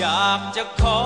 อยากจะขอ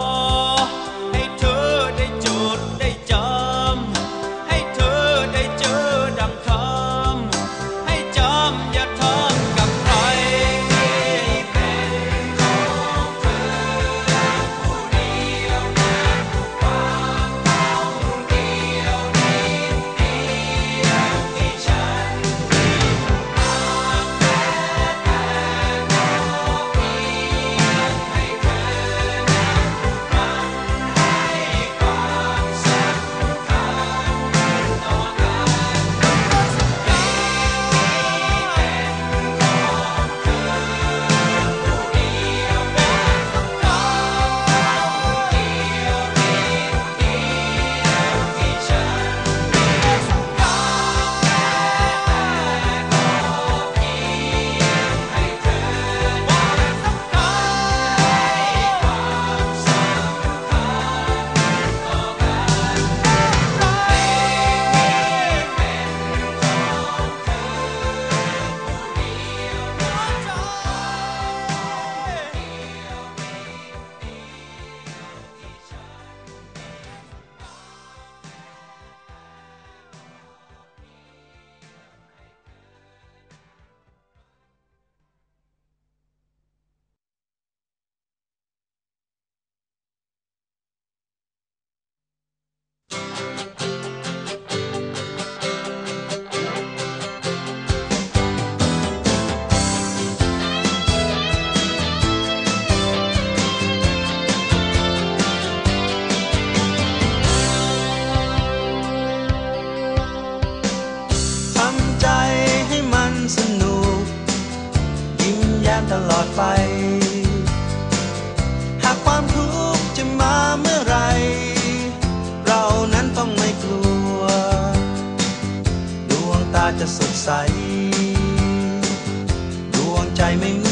ตลอดไป หากความทุกข์จะมาเมื่อไร เรานั้นต้องไม่กลัว ดวงตาจะสดใส ดวงใจไม่